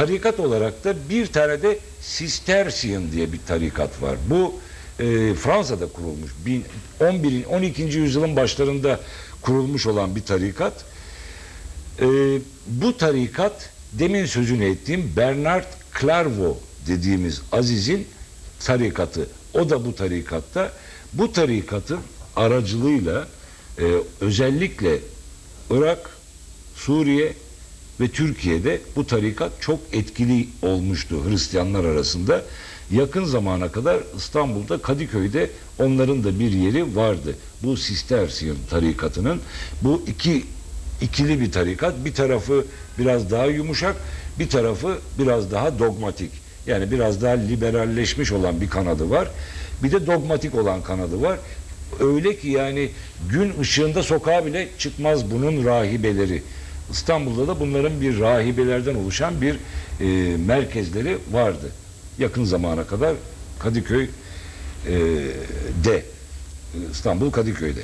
tarikat olarak da bir tane de Sistercian diye bir tarikat var. Bu e, Fransa'da kurulmuş. Bin- 11. 12. yüzyılın başlarında kurulmuş olan bir tarikat. E, bu tarikat demin sözünü ettiğim Bernard Clairvaux dediğimiz Aziz'in tarikatı. O da bu tarikatta. Bu tarikatın aracılığıyla e, özellikle Irak, Suriye ve Türkiye'de bu tarikat çok etkili olmuştu Hristiyanlar arasında. Yakın zamana kadar İstanbul'da Kadıköy'de onların da bir yeri vardı. Bu Sistercian tarikatının bu iki ikili bir tarikat. Bir tarafı biraz daha yumuşak, bir tarafı biraz daha dogmatik. Yani biraz daha liberalleşmiş olan bir kanadı var. Bir de dogmatik olan kanadı var. Öyle ki yani gün ışığında sokağa bile çıkmaz bunun rahibeleri. İstanbul'da da bunların bir rahibelerden oluşan bir e, merkezleri vardı. Yakın zamana kadar Kadıköy e, de İstanbul Kadıköy'de.